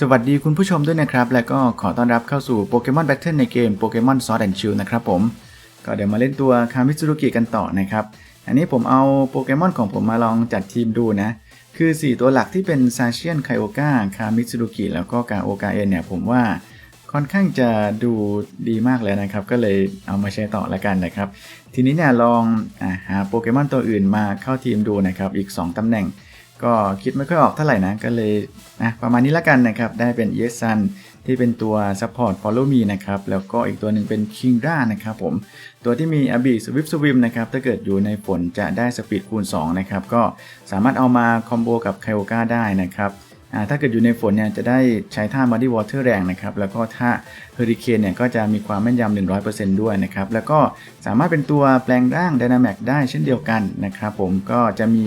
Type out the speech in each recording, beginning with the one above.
สวัสดีคุณผู้ชมด้วยนะครับ และก็ขอต้อนรับเข้าสู่โปเกมอนแบทเทิลในเกมโปเกมอนซอ d แอนด์ชิลนะครับผม ก็เดี๋ยวมาเล่นตัวคามิ t ุรุกิกันต่อนะครับ อันนี้ผมเอาโปเกมอนของผมมาลองจัดทีมดูนะ คือ 4 ตัวหลักที่เป็นซาเชียนไคโอกาคามิ t ุรุกิแล้วก็กาโอกาเอนเนี่ยผมว่าค่อนข้างจะดูดีมากเลยนะครับ ก็เลยเอามาใช้ต่อละกันนะครับ ทีนี้เนี่ยลองอาหาโปเกมอนตัวอื่นมาเข้าทีมดูนะครับ อีก 2ตำแหน่ง ก็คิดไม่ค่อยออกเท่าไหร่นะ ก็เลยอะประมาณนี้ละกันนะครับ ได้เป็น e s u n ที่เป็นตัว Support Follow Me นะครับ แล้วก็อีกตัวหนึ่งเป็น King r a นะครับผม ตัวที่มี a b i Swift Swim นะครับ ถ้าเกิดอยู่ในฝนจะได้สปีดคูณ 2 นะครับ ก็สามารถเอามาคอมโบกับ k y o g a ได้นะครับอ่าถ้าเกิดอยู่ในฝนเนี่ยจะได้ใช้ท่า Muddy Water แรงนะครับ แล้วก็ท่า Hurricane เนี่ยก็จะมีความแม่นยำ100%ด้วยนะครับ แล้วก็สามารถเป็นตัวแปลงร่าง Dynamax ได้เช่นเดียวกันนะครับผมก็จะมี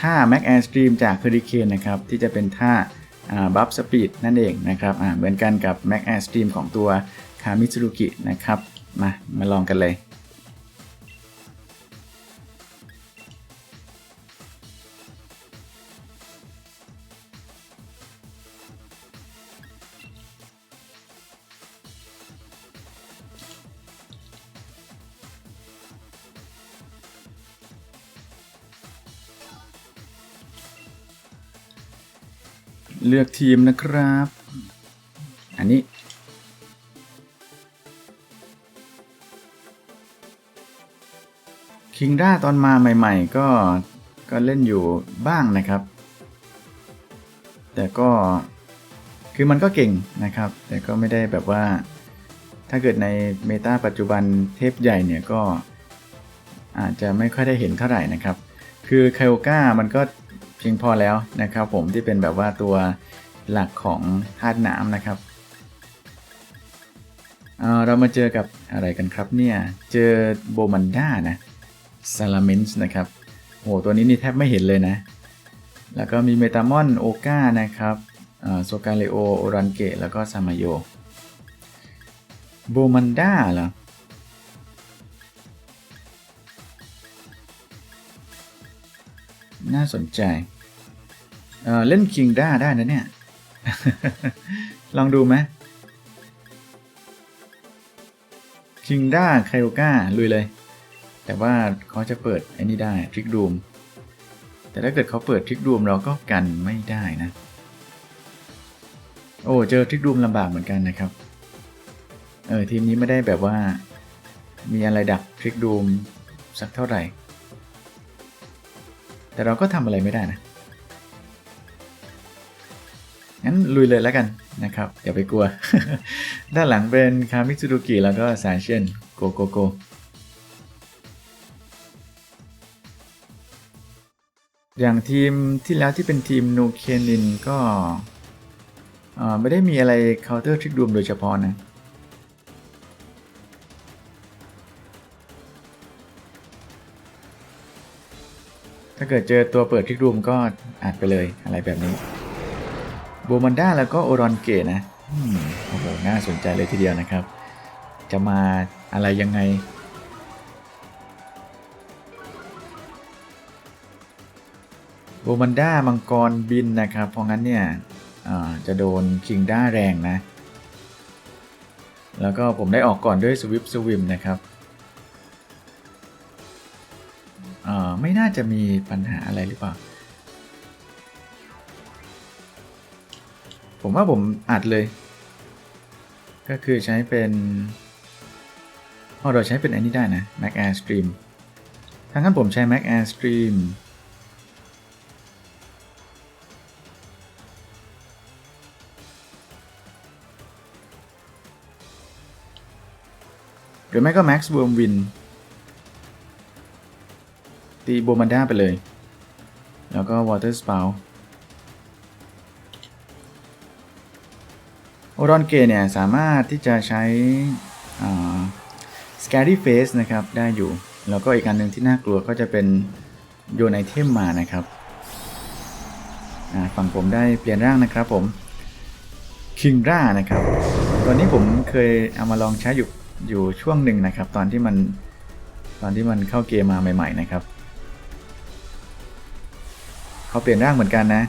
ท่า Mac Air Stream จาก Hurricane นะครับที่จะเป็นท่าบัฟสปีดนั่นเองนะครับเหมือนกันกับ Mac Air Stream ของตัว Kamitsuruki นะครับมามาลองกันเลย เลือกทีมนะครับ อันนี้ คิงด้าตอนมาใหม่ๆ ก็ก็เล่นอยู่บ้างนะครับ แต่ก็คือมันก็เก่งนะครับ แต่ก็ไม่ได้แบบว่า ถ้าเกิดในเมตาปัจจุบันเทพใหญ่เนี่ยก็อาจจะไม่ค่อยได้เห็นเท่าไหร่นะครับ คือไคโอก้ามันก็ พียงพอแล้วนะครับ ผมที่เป็นแบบว่าตัวหลักของธาตุน้ำนะครับเเรามาเจอกับอะไรกันครับเนี่ยเจอโบมันด้านะซาลาเมนส์นะครับโอ้ตัวนี้นี่แทบไม่เห็นเลยนะ แล้วก็มีเมตามอนโอก้านะครับโซกาเลโอโอรันเกะแล้วก็ซามาโยโบมันด้าเหรอน่าสนใจ เล่นคิงด้าได้นะเนี่ย ลองดูไหมคิงด้าไคโอก้าลุยเลย แต่ว่าเขาจะเปิดไอ้นี่ได้ทริกรูมแต่ถ้าเกิดเขาเปิดทริกรูมเราก็กันไม่ได้นะ โอ้เจอทริกรูมลำบากเหมือนกันนะครับ เออทีมนี้ไม่ได้แบบว่า มีอะไรดักทริกรูมสักเท่าไหร่ แต่เราก็ทำอะไรไม่ได้นะ งั้นลุยเลยแล้วกันนะครับ อย่าไปกลัว ด้านหลังเป็นคามิซูรุกิแล้วก็ซาเชนโกโกโกอย่างทีมที่แล้วที่เป็นทีมโนเคนินก็ไม่ได้มีอะไรเคาน์เตอร์ทริกดูมโดยเฉพาะนะ ถ้าเกิดเจอตัวเปิดทริกรูมก็อัดไปเลยอะไรแบบนี้ โบมันด้าแล้วก็โอรอนเกตนะโอ้โหน่าสนใจเลยทีเดียวนะครับ จะมาอะไรยังไง โบมันด้ามังกรบินนะครับ เพราะงั้นเนี่ยจะโดนคิงด้าแรงนะ แล้วก็ผมได้ออกก่อนด้วยสวิปสวิมนะครับไม่น่าจะมีปัญหาอะไรหรือเปล่า ผมว่าผมอัดเลย ก็คือใช้เป็นอเราใช้เป็นอันนี้ได้นะ Mac Air Stream ทั้งนั้นผมใช้ Mac Air Stream หรือไม่ก็ Max w o r m w i n ตีโบมันด้าไปเลย แล้วก็ Water Spout โอรอนเกเนี่ยสามารถที่จะใช้ Scary Face นะครับ ได้อยู่ แล้วก็อีกอันหนึ่งที่น่ากลัวก็จะเป็นโยนไอเทมมานะครับฝั่งผมได้เปลี่ยนร่างนะครับผมคิงร่านะครับตัวนี้ผมเคยเอามาลองใช้อยู่อยู่ช่วงหนึ่งนะครับ ตอนที่มันตอนที่มันเข้าเกมมาใหม่ ๆ นะครับ เขาเปลี่ยนร่างเหมือนกันนะ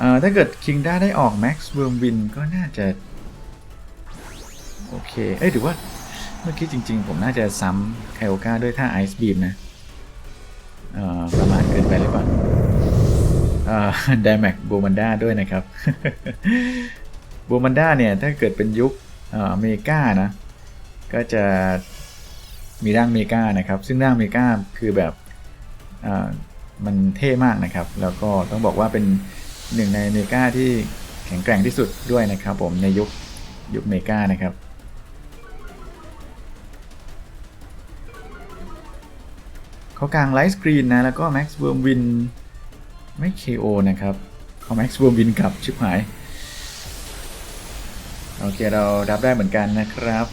เอ่อถ้าเกิดคิงด้าได้ออกแม็กซ์เวิร์มวินก็น่าจะ โอเค เอ้ยหรือว่าเมื่อกี้จริง ๆ ผมน่าจะซ้ำไคโอกาด้วยท่าไอซ์บีมนะ เอ่อประมาณเกินไปหรือเปล่าเอ่อไดแม็กบูมันด้าด้วยนะครับบูมันด้าเนี่ย ถ้าเกิดเป็นยุคเอ่อเมกานะ ก็จะมีร่างเมกานะครับ ซึ่งร่างเมกาคือแบบมันเท่มากนะครับ แล้วก็ต้องบอกว่าเป็น หนึ่งในเมกาที่แข็งแกร่งที่สุดด้วยนะครับ ผมในยุคยุคเมกานะครับ เขากลางไลท์สกรีนนะ แล้วก็แม็กซ์เวิร์มวินไม่ KO นะครับเขาแม็กซ์เวิร์มวินกลับชิบหาย โอเค เรารับได้เหมือนกันนะครับ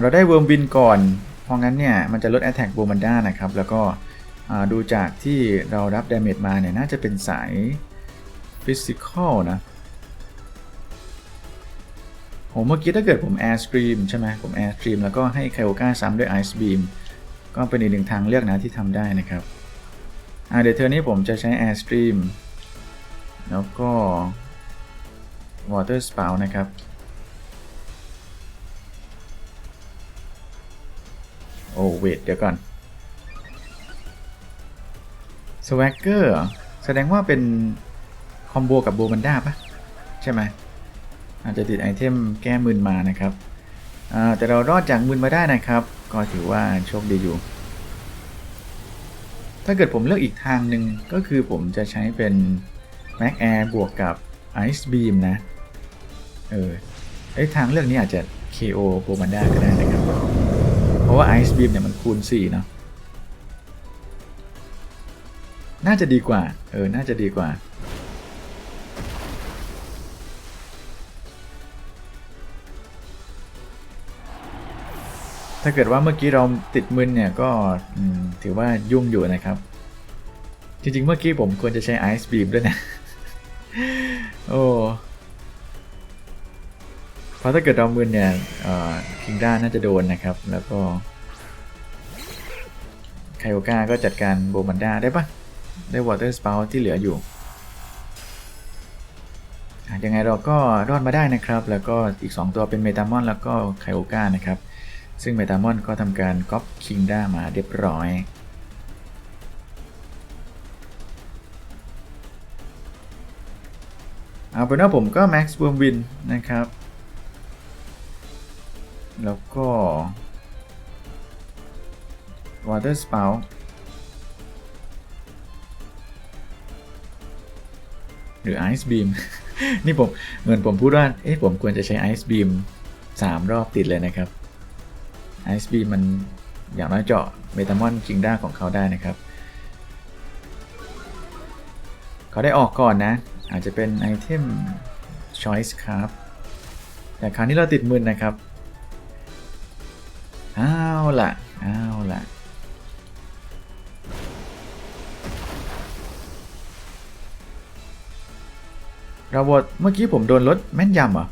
เราได้เวิร์มวินก่อน เพราะงั้นเนี่ยมันจะลด Attack b o m a n d a นะครับ แล้วก็ดูจากที่เรารับ Damage มาเนี่ยน่าจะเป็นสาย Physical นะโหเมื่อกี้ถ้าเกิดผม Air Stream ใช่ไหมผม Air Stream แล้วก็ให้ไคโอ k a ซ้ำด้วย Ice Beam ก็เป็นอีกหนึ่งทางเลือกนะที่ทำได้นะครับเดี๋ยวเทอร์นี้ผมจะใช้ Air Stream แล้วก็ Water Spout นะครับ อ้เวทเดี๋ยวก่อน Swagger เหรอแสดงว่าเป็น คอมโบกับโบมันด้าปะใช่ไหมอาจจะติดไอเทมแก้มึนมานะครับแต่เรารอดจากมึนมาได้นะครับ ก็ถือว่าโชคดีอยู่ ถ้าเกิดผมเลือกอีกทางหนึ่งก็คือผมจะใช้เป็น Mac Air บวกกับ Ice Beam นะ เออไอทางเลือกนี้อาจจะ KO โบมันด้าก็ได้นะครับ เพราะว่า Ice Beam เนี่ยมันคูณ4เนาะน่าจะดีกว่า เออ น่าจะดีกว่า ถ้าเกิดว่าเมื่อกี้เราติดมึนเนี่ยก็ถือว่ายุ่งอยู่นะครับ จริงๆ เมื่อกี้ผมควรจะใช้ Ice Beam ด้วยนะ โอ้ เพราะถ้าเกิดเรามึนเนี่ยคิงด้าน่าจะโดนนะครับ แล้วก็ไคโอกาก็จัดการโบมันด้าได้ปะได้วอเตอร์สปา t ที่เหลืออยู่อยังไงเราก็รอดมาได้นะครับ แล้วก็อีก 2 ตัวเป็นเมตามอนแล้วก็ไคโอกานะครับ ซึ่งเมตามอนก็ทำการก๊อปคิงด้ามาเรียบร้อยเอาเป็นว่าผมก็ Max w o r m Win นะครับ แล้วก็ Water Spout หรือ Ice Beam นี่ผมเหมือนผมพูดว่า เอ๊ะผมควรจะใช้ Ice Beam 3 รอบติดเลยนะครับ Ice Beam มันอย่างน้อยเจาะเมตามอนคิงด้าของเขาได้นะครับ เขาได้ออกก่อนนะ อาจจะเป็นไอเทม Choice ครับ แต่คราวนี้เราติดมืนนะครับ ล่ะ เอาล่ะ เราบทเมื่อกี้ผมโดนลดแม่นยำเหรอ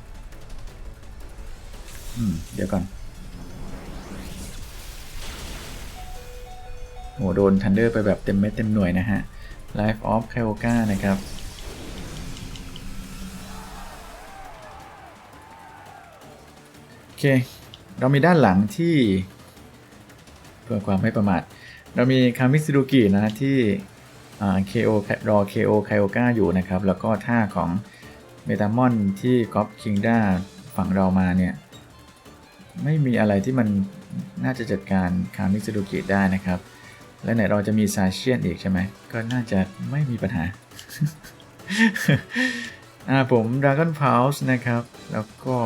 อืม เดี๋ยวก่อนโหโดนทันเดอร์ไปแบบเต็มเม็ดเต็มหน่วยนะฮะ Life of k y o k a นะครับโอเค เรามีด้านหลังที่ เพื่อความไม่ประมาท เรามีคามิซิรุกินะที่ KO รอ KO ไคโอกาอยู่นะครับ แล้วก็ท่าของเมตามอนที่กอปคิงด้าฝั่งเรามาเนี่ย ไม่มีอะไรที่มันน่าจะจัดการคามิซิรุกิได้นะครับ และไหนเราจะมีซาเชียนอีกใช่ไหม ก็น่าจะไม่มีปัญหาอ่าผม Dragon Pulse นะครับ แล้วก็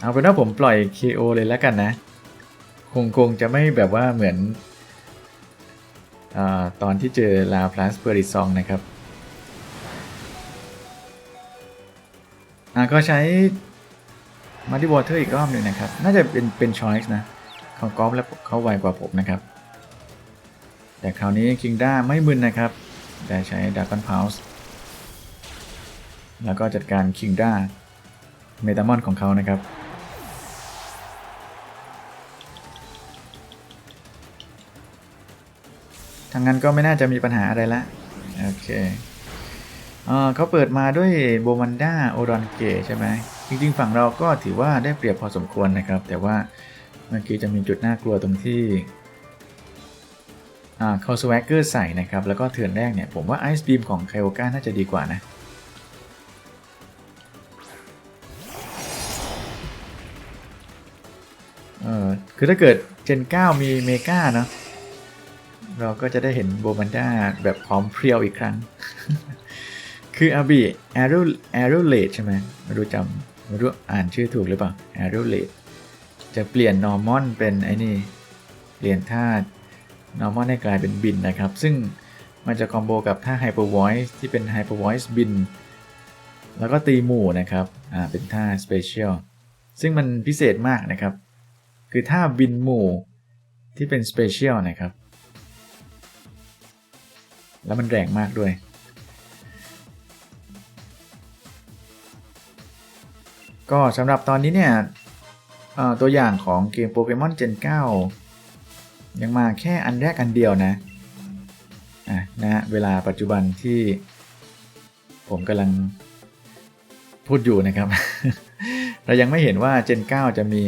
เอาเป็นว่าผมปล่อย KO เลยแล้วกันนะ คงคงจะไม่แบบว่าเหมือนอตอนที่เจอลาพลัสเปอริซองนะครับอ่าก็ใช้มาดิวอเตอร์อีกรอบหนึ่งนะครับ น่าจะเป็นเป็นช้อยส์นะเขากอล์ฟแล้วเขาไวกว่าผมนะครับ แต่คราวนี้คิงด้าไม่มึนนะครับ ได้ใช้ดากอนพาวส์แล้วก็จัดการคิงด้าเมตามอนของเขานะครับ ทางนั้นก็ไม่น่าจะมีปัญหาอะไรละโอเคเขาเปิดมาด้วยโบมันด้าโอรอนเกใช่ไหมจริงๆ ฝั่งเราก็ถือว่าได้เปรียบพอสมควรนะครับ แต่ว่าเมื่อกี้จะมีจุดน่ากลัวตรงที่อ่าเขาสวกเกอร์ใส่นะครับ แล้วก็เถื่อนแรกเนี่ย ผมว่าไอซ์บีมของไคโอก้าน่าจะดีกว่านะ เออคือถ้าเกิดเจน 9 มีเมกาเนาะ เราก็จะได้เห็นโบมันด้าแบบพร้อมเพรียวอีกครั้ง คืออาบีแอโรแอโรเลดใช่ไหมไม่รู้จำไม่รู้อ่านชื่อถูกหรือเปล่าแอโรเลดจะเปลี่ยนนอร์มอนเป็นไอ้นี่ เปลี่ยนท่านอร์มอนให้กลายเป็นบินนะครับ ซึ่งมันจะคอมโบกับท่าไฮเปอร์ o อยซ์ที่เป็นไฮเปอร์ o อยซ์บิน แล้วก็ตีหมู่นะครับ อ่า เป็นท่าสเปเชียล ซึ่งมันพิเศษมากนะครับ คือท่าบินหมู่ที่เป็นสเปเชียลนะครับ แล้วมันแรงมากด้วย ก็สำหรับตอนนี้เนี่ยตัวอย่างของเกมโปเกมอน Gen 9 ยังมาแค่อันแรกอันเดียวนะอะนะฮะเวลาปัจจุบันที่ผมกำลังพูดอยู่นะครับ เรายังไม่เห็นว่า Gen 9 จะมี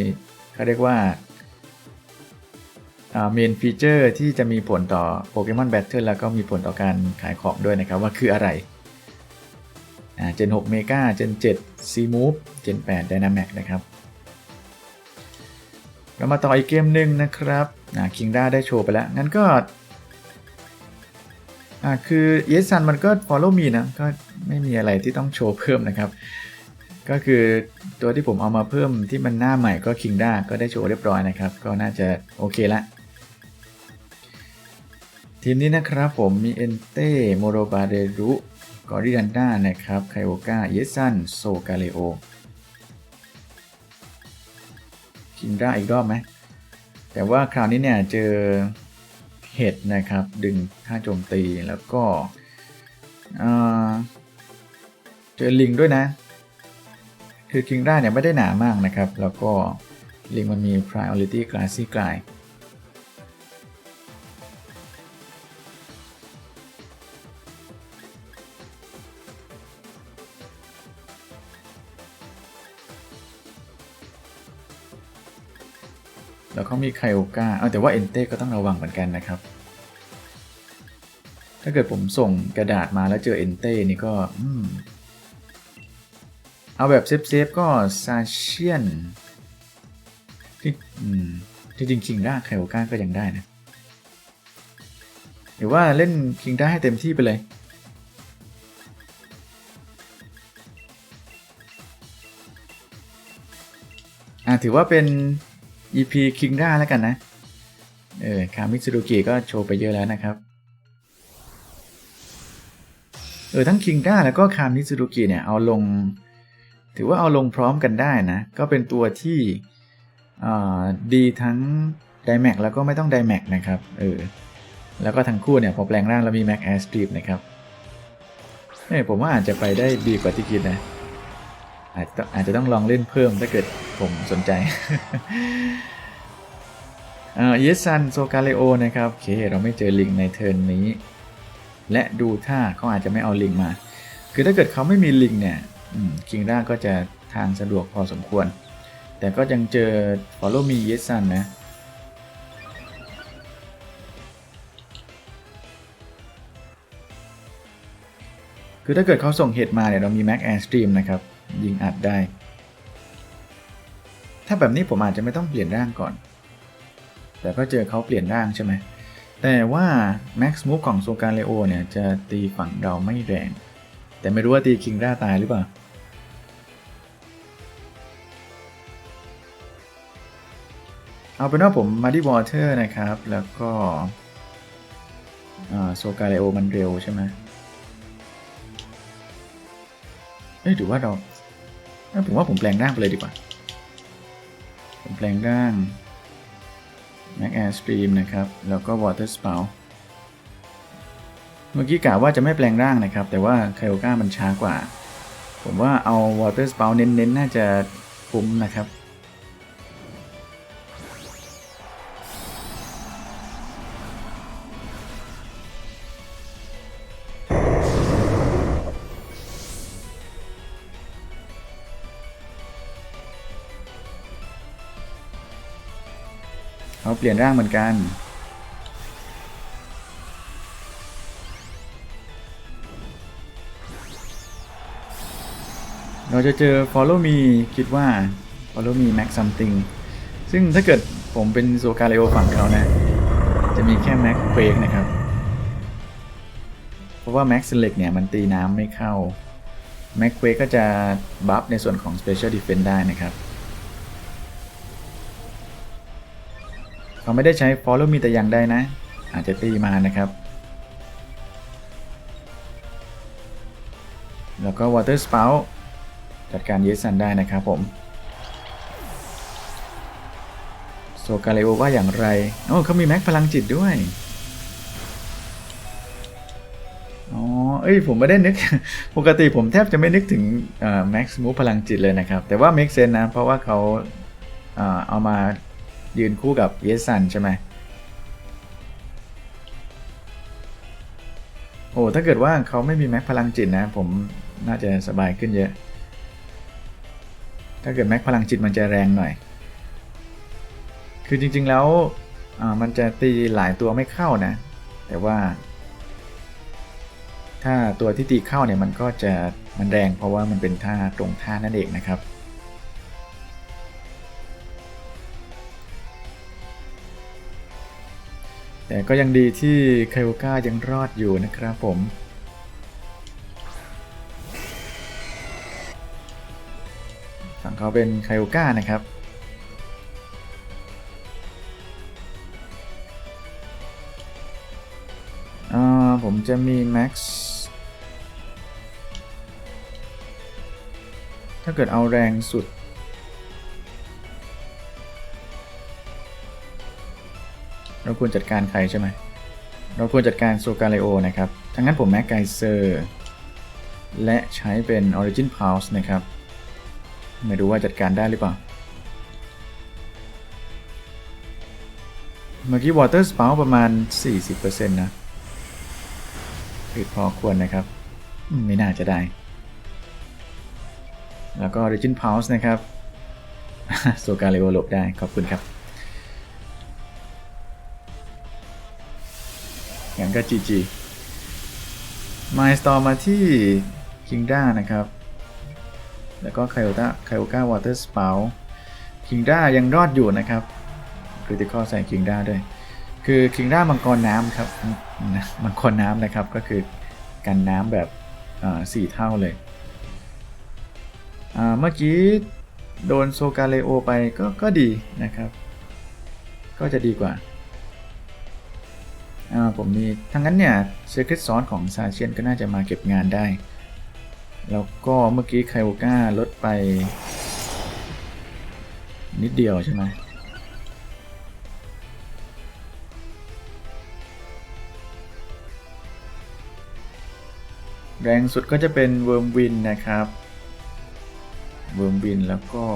เขาเรียกว่า เมนฟีเจอร์ที่จะมีผลต่อโปเกมอนแบทเทิลแล้วก็มีผลต่อการขายของด้วยนะครับว่าคืออะไรอ่า Gen 6 Mega Gen 7 C Move Gen 8 Dynamax นะครับ เรามาต่ออีกเกมหนึ่งนะครับอ่า King ได้าได้โชว์ไปแล้ว งั้นก็คือ Yes Sun มันก็ Follow Me นะ ก็ไม่มีอะไรที่ต้องโชว์เพิ่มนะครับ ก็คือตัวที่ผมเอามาเพิ่มที่มันหน้าใหม่ก็ King ด้าก็ได้โชว์เรียบร้อยนะครับ ก็น่าจะโอเคละ ทีมนี้นะครับผมมีเอนเต้โมโรบาเดรุกอริดันดานะครับไคโอกาเยสันโซกาเลโอคิงด้าอีกรอบไหมแต่ว่าคราวนี้เนี่ยเจอเห็ดนะครับ ดึงท่าโจมตีแล้วก็เจอลิงด้วยนะ คือคิงด้าเนี่ยไม่ได้หนามากนะครับ แล้วก็ลิงมันมี priority classy ก แล้วเขามีไคโอกาเอาแต่ว่าเอนเต้ก็ต้องระวังเหมือนกันนะครับ ถ้าเกิดผมส่งกระดาษมาแล้วเจอเอนเต้นี่ก็อเอาแบบเซฟๆก็ซาเชียนที่ที่จริงคิงด้าไคโอกาก็ยังได้นะหรือว่าเล่นคิงด้าให้เต็มที่ไปเลยอ่าถือว่าเป็น EP King ด้าแล้วกันนะ เออคามิตซูรุกิก็โชว์ไปเยอะแล้วนะครับ เออทั้ง King ด้าแล้วก็คามิตซูรุกิเนี่ยเอาลง ถือว่าเอาลงพร้อมกันได้นะ ก็เป็นตัวที่ดีทั้ง d y m a x แล้วก็ไม่ต้อง d y m a x นะครับ เออ แล้วก็ทั้งคู่เนี่ยพอแปลงร่างแล้วมี Max Air Strip นะครับเออผมว่าอาจจะไปได้ดีกว่าที่คิดนะ อาจจะต้องลองเล่นเพิ่มถ้าเกิดผมสนใจเอ่อเยสันโซกาเลโอนะครับ โอเค เราไม่เจอลิงในเทิร์นนี้ และดูท่าเขาอาจจะไม่เอาลิงมา คือถ้าเกิดเขาไม่มีลิงเนี่ยคิงด้าก็จะทางสะดวกพอสมควร แต่ก็ยังเจอ Follow Me Yes Sun นะคือถ้าเกิดเขาส่งเห็ดมาเนี่ยเรามี Mac Air Stream นะครับ ยิงอัดได้ ถ้าแบบนี้ผมอาจจะไม่ต้องเปลี่ยนร่างก่อน แต่ก็เจอเขาเปลี่ยนร่างใช่ไหม แต่ว่า Max Move ของโซการเลโอเนี่ยจะตีฝั่งเราไม่แรง แต่ไม่รู้ว่าตีคิงด้าตายหรือเปล่าเอาเป็นว่าผมมาที่วอเตอร์นะครับ แล้วก็โซการเลโอมันเร็วใช่ไหมเอ้ยถือว่าเรา ผมว่าผมแปลงร่างไปเลยดีกว่า ผมแปลงร่าง Mac Air Stream นะครับ แล้วก็ Water Spout เมื่อกี้กะว่าจะไม่แปลงร่างนะครับ แต่ว่าไคโอก้ามันช้ากว่า ผมว่าเอา Water Spout เน้นๆ น่าจะคุ้มนะครับ ลี่ยนร่างเหมือนกัน เราจะเจอ follow me คิดว่า follow me max something ซึ่งถ้าเกิดผมเป็นโซกาเลโอฝั่งเขานะ จะมีแค่ max quake นะครับ เพราะว่า max select เนี่ย มันตีน้ำไม่เข้า max quake ก็จะบัฟในส่วนของ special defense ได้นะครับ เขาไม่ได้ใช้ follow me แต่อย่างใดนะ อาจจะตีมานะครับ แล้วก็ water spout จัดการเยสันได้นะครับผมโซกาเลโอว่าอย่างไร โอ้เขามีแม็กพลังจิตด้วย อ๋อ เอ้ย ผมไม่ได้นึก ปกติผมแทบจะไม่นึกถึงแม็กซ์มูพลังจิตเลยนะครับ แต่ว่า make sense นะ เพราะว่าเขาเอามา ยืนคู่กับเยสันใช่ไหมโอ้ถ้าเกิดว่าเขาไม่มีแม็กพลังจิตนะ ผมน่าจะสบายขึ้นเยอะ ถ้าเกิดแม็กพลังจิตมันจะแรงหน่อย คือจริงๆแล้วมันจะตีหลายตัวไม่เข้านะ แต่ว่า ถ้าตัวที่ตีเข้าเนี่ยมันก็จะมันแรงเพราะว่ามันเป็นท่าตรงท่านั่นเองนะครับ แต่ก็ยังดีที่ไคโอก้ายังรอดอยู่นะครับผม ฝั่งเขาเป็นไคโอก้านะครับอ่าผมจะมี Max ถ้าเกิดเอาแรงสุด เราควรจัดการใครใช่ไหม เราควรจัดการโซกาเลโอนะครับ ทั้งนั้นผมแม็กไกเซอร์ และใช้เป็น Origin Pulse นะครับ ไม่รู้ว่าจัดการได้หรือเปล่า เมื่อกี้ Water Spout ประมาณ 40%นะคือพอควรนะครับ ไม่น่าจะได้ แล้วก็ Origin Pulse นะครับโซกาเลโอหลบได้ ขอบคุณครับ ก็ GG มายสตอมาที่คิงด้านะครับ แล้วก็ไคโอตาไคโอก้าวอเตอร์สปาคิงด้ายังรอดอยู่นะครับคริติคอลใส่คิงด้าด้วย คือคิงด้ามังกรน้ำครับนะมังกรน้ำนะครับ ก็คือกันน้ำแบบอ่าสี่เท่าเลยอ่าเมื่อกี้โดนโซกาเลโอไปก็ก็ดีนะครับ ก็จะดีกว่า ผมมีทั้งนั้นเนี่ย Secret Sauce ของซาเชียนก็น่าจะมาเก็บงานได้ แล้วก็เมื่อกี้ไคโอก้าลดไป นิดเดียวใช่ไหมแรงสุดก็จะเป็นเวิร์มวินนะครับ เวิร์มวินแล้วก็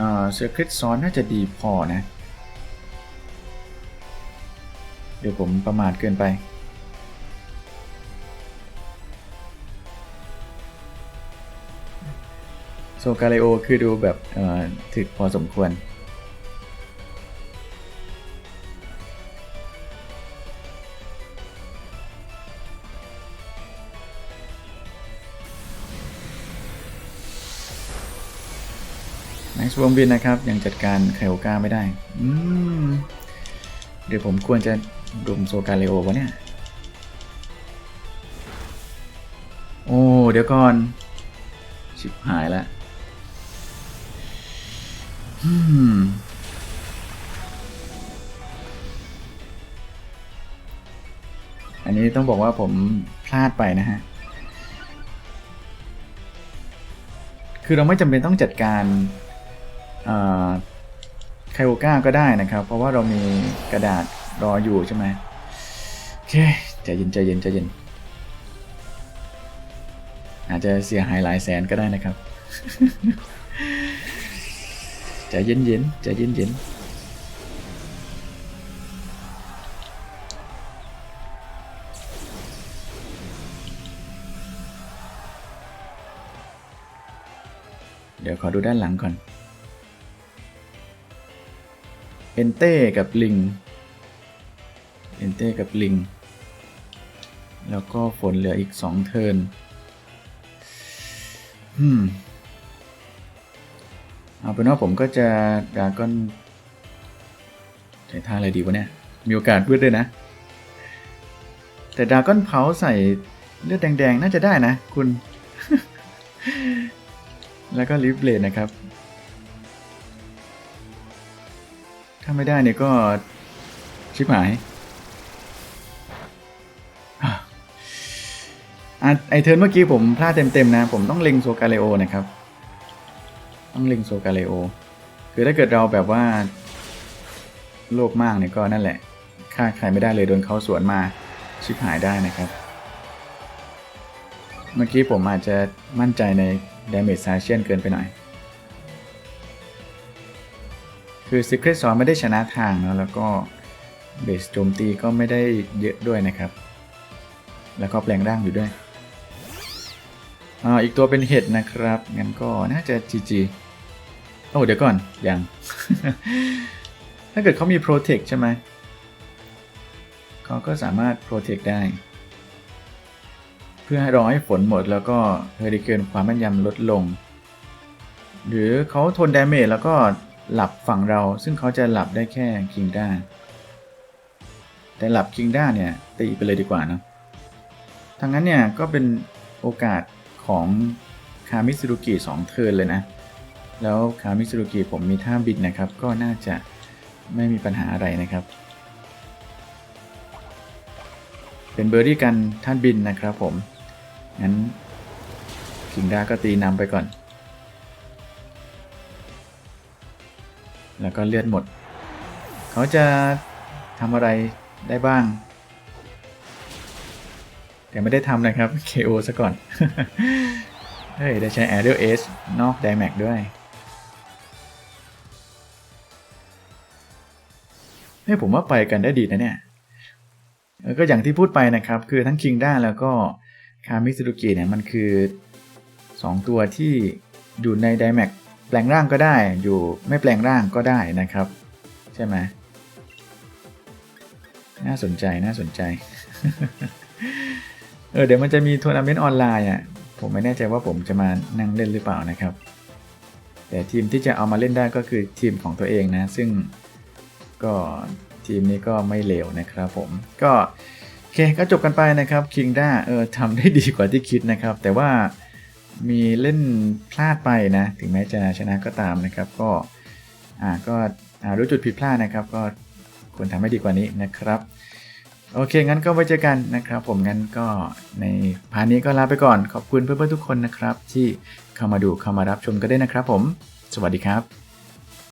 อ่า Secret Sauce น่าจะดีพอนะ เดี๋ยวผมประมาทเกินไป โซกาเลโอคือดูแบบถึกพอสมควร แม็กซ์วอมบินนะครับ ยังจัดการไคโอกาไม่ได้ อืม เดี๋ยวผมควรจะรุมโซกาเลโอวะเนี่ย โอ้ เดี๋ยวก่อน ชิบหายแล้วอืมอันนี้ต้องบอกว่าผมพลาดไปนะฮะ คือเราไม่จำเป็นต้องจัดการ ไคโอก้าก็ได้นะครับ เพราะว่าเรามีกระดาษรออยู่ใช่ไหมโอเคใจเย็นใจเย็นใจเย็น อาจจะเสียหายหลายแสนก็ได้นะครับใจเย็นเย็นใจเย็นเย็นเดี๋ยวขอดูด้านหลังก่อน เอนเต้กับลิงเอนเต้กับลิง แล้วก็ฝนเหลืออีก2เทิร์นอืมเอาเป็นว่าผมก็จะดาก้อนใช้ท่าอะไรดีวะเนี่ย มีโอกาสพูดด้วยนะ แต่ดาก้อนเผาใส่เลือดแดง ๆ น่าจะได้นะ คุณ แล้วก็ลิฟเลดนะครับาไม่ได้เนี่ยก็ ชิบหายอะไอเทิร์นเมื่อกี้ผมพลาดเต็มๆนะ ผมต้องเล็งโซกาเลโอนะครับ ต้องเล็งโซกาเลโอ คือถ้าเกิดเราแบบว่า โลภมากเนี่ยก็นั่นแหละฆ่าใครไม่ได้เลยโดนเขาสวนมา ชิบหายได้นะครับ เมื่อกี้ผมอาจจะมั่นใจใน damage s a t i o n เกินไปหน่อย คือ Secret s o ไม่ได้ชนะทางเนะแล้วก็เบสโจมตีก็ไม่ได้เยอะด้วยนะครับ แล้วก็แปลงร่างอยู่ด้วยออีกตัวเป็นเห็ดนะครับ งั้นก็น่าจะ GG โอ้เดี๋ยวก่อน ยัง ถ้าเกิดเขามี Protect ใช่ไหมเขาก็สามารถ Protect ได้ เพื่อให้รอให้ฝนหมดแล้วก็เฮอริเคนความแม่นยำลดลง หรือเขาทนดาเมจแล้วก็ หลับฝั่งเราซึ่งเขาจะหลับได้แค่คิงด้าแต่หลับคิงด้าเนี่ยตีไปเลยดีกว่าเนะทางนั้นเนี่ยก็เป็นโอกาสของคามิสุรุกิ2เทิร์นเลยนะ แล้วคามิสุรุกิผมมีท่าบิดนะครับ ก็น่าจะไม่มีปัญหาอะไรนะครับ เป็นเบอร์รี่กันท่านบินนะครับผม งั้นคิงด้าก็ตีนำไปก่อน แล้วก็เลือดหมด เขาจะทำอะไรได้บ้าง แต่ไม่ได้ทำนะครับ KO ซะก่อน เฮ้ย ได้ใช้ Aerial Ace นอก d i m a c ด้วยเฮ้ยผมว่าไปกันได้ดีนะเนี่ยก็อย่างที่พูดไปนะครับ คือทั้งคิงด้าแล้วก็คามิสุรุกิเนี่ย มันคือ 2 ตัวที่อยู่ในไดแม็ก แปลงร่างก็ได้อยู่ไม่แปลงร่างก็ได้นะครับ ใช่ไหมน่าสนใจน่าสนใจเออเดี๋ยวมันจะมีทัวร์นาเมนต์ออนไลน์อะผมไม่แน่ใจว่าผมจะมานั่งเล่นหรือเปล่านะครับ แต่ทีมที่จะเอามาเล่นได้ก็คือทีมของตัวเองนะ ซึ่งก็ทีมนี้ก็ไม่เลวนะครับผมก็โอเคก็จบกันไปนะครับคิงด้าเออทำได้ดีกว่าที่คิดนะครับ แต่ว่า มีเล่นพลาดไปนะ ถึงแม้จะชนะก็ตามนะครับ ก็อ่าก็อ่ารู้จุดผิดพลาดนะครับ ก็ควรทำให้ดีกว่านี้นะครับโอเค งั้นก็ไว้เจอกันนะครับ ผมงั้นก็ในพาร์ทนี้ก็ลาไปก่อน ขอบคุณเพื่อนๆทุกคนนะครับ ที่เข้ามาดูเข้ามารับชมก็ได้นะครับผม สวัสดีครับ